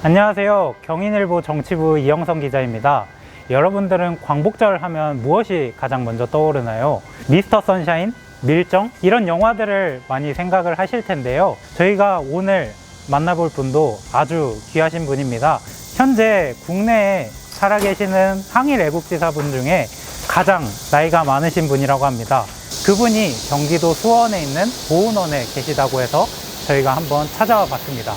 안녕하세요. 경인일보 정치부 이영성 기자입니다. 여러분들은 광복절 하면 무엇이 가장 먼저 떠오르나요? 미스터 선샤인, 밀정 이런 영화들을 많이 생각을 하실 텐데요. 저희가 오늘 만나볼 분도 아주 귀하신 분입니다. 현재 국내에 살아계시는 항일 애국지사분 중에 가장 나이가 많으신 분이라고 합니다. 그분이 경기도 수원에 있는 보훈원에 계시다고 해서 저희가 한번 찾아와 봤습니다.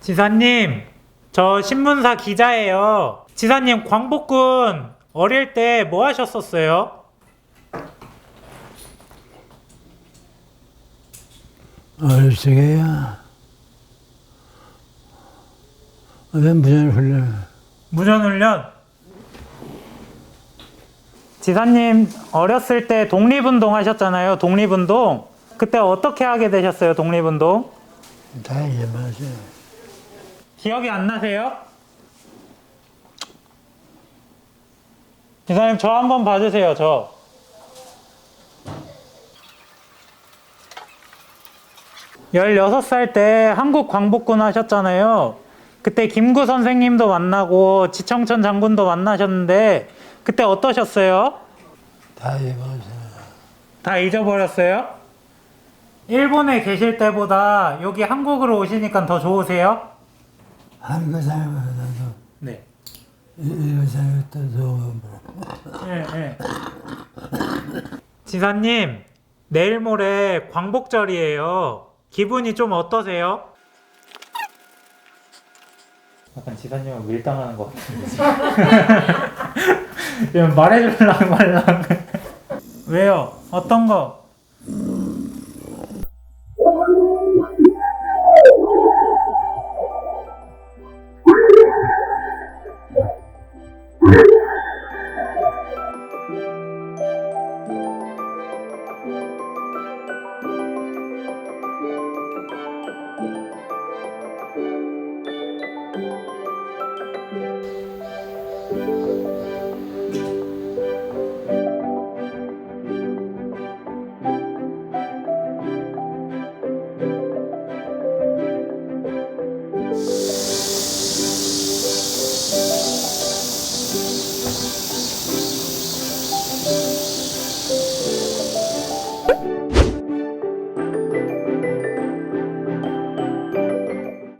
지사님, 저 신문사 기자예요. 지사님, 광복군 어릴 때 뭐 하셨었어요? 어릴 적에야 왜 무전 훈련 무전훈련. 지사님, 어렸을 때 독립운동 하셨잖아요. 독립운동. 그때 어떻게 하게 되셨어요, 독립운동? 다 잊어버렸어 기억이 안 나세요? 지사님, 저 한번 봐주세요, 저. 열여섯 살 때 한국 광복군 하셨잖아요. 그때 김구 선생님도 만나고 지청천 장군도 만나셨는데 그때 어떠셨어요? 다 잊어버렸어 다 잊어버렸어요? 일본에 계실 때보다 여기 한국으로 오시니까 더 좋으세요? 한국 사람보다도 네. 일본 사람이 더 좋은 예, 예. 지사님, 내일 모레 광복절이에요. 기분이 좀 어떠세요? 약간 지사님은 밀당하는 것 같은데. 지금 말해주려고 말랑. 왜요? 어떤 거?